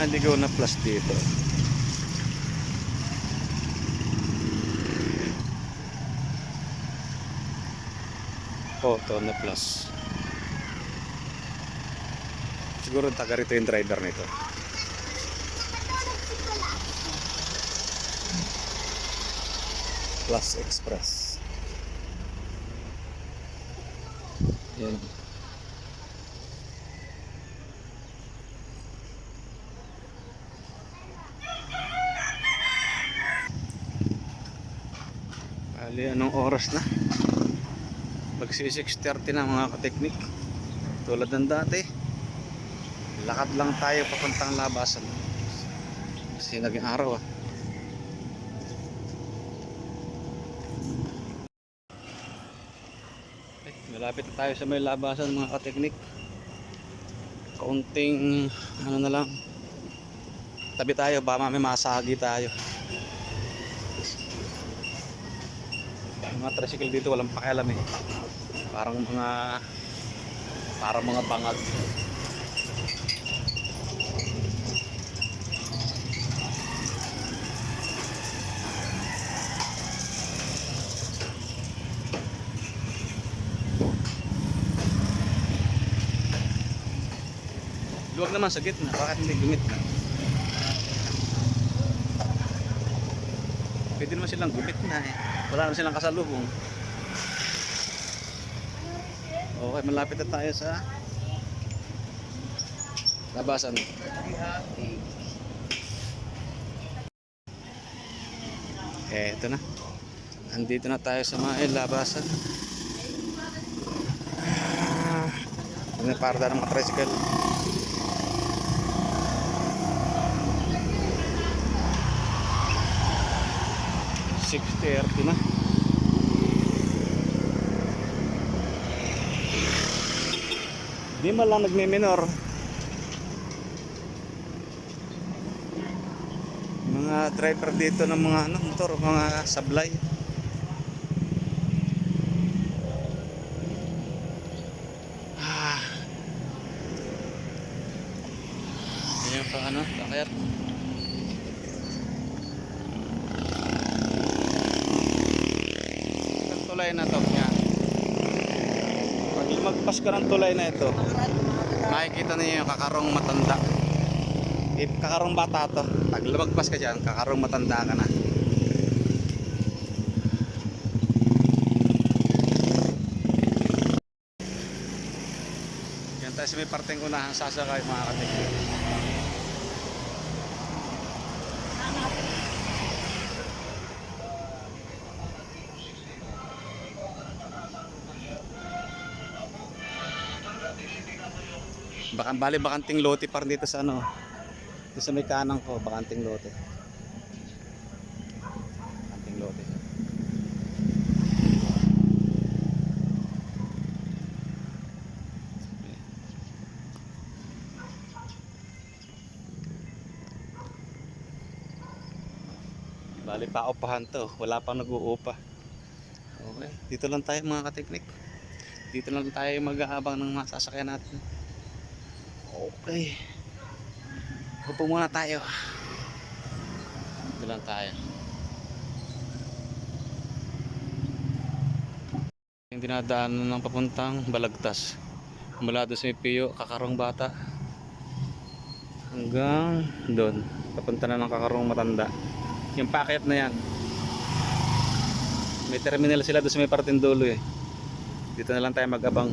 naligaw na plus dito. Photo na plus. Siguro taga rito yung driver nito. Plus Express. Yan. Ali, anong oras na? Magsi 6.30 na mga kateknik. Tulad ng dati. Lakad lang tayo papuntang labasan. Kasi naging araw ah. Eh, malapit na tayo sa may labasan mga kateknik. Kaunting ano na lang. Tabi tayo, baka may masagi tayo. Mga tricycle dito walang pakialam eh. Parang mga parang mga bangag. Luwag naman sa gitna bakit hindi gumit na pwede naman silang gumit na eh. Wala naman silang kasalubong. Okay malapit na tayo sa labasan. Eh ito na. Andito na tayo sa mga labasan. Ah, may parda ng mga tricycle Six thirty na. Di man lang nagme-minor. Mga driver dito ng mga ano, motor, mga sablay. Ah. Yan pa ano, kakayat. Tulay na to yan. Pag lumagpas ka ng tulay na ito, makikita niyo yung kakarong matanda. Eh, kakarong bata to. Pag lumagpas ka dyan, kakarong matanda ka na. Yan tayo sa may parteng unahan sasakay mga katikli. Baka bali bakanting lote par dito sa ano. Dito sa may kanang ko, bakanting lote. Bakanting lote. Bali pa upahan to, wala pang nag-uupa. Okay, dito lang tayo mga kateknik. Dito lang tayo mag-aabang ng mga sasakyan natin. Okay. Upo muna tayo. Dito lang tayo. Yung dinadaanan ng papuntang Balagtas. Mula doon sa Piyo, Kakarong Bata. Hanggang doon. Papunta na ng Kakarong Matanda. Yung packet na yan. May terminal sila doon sa may parting dulo eh. Dito na lang tayo mag-abang.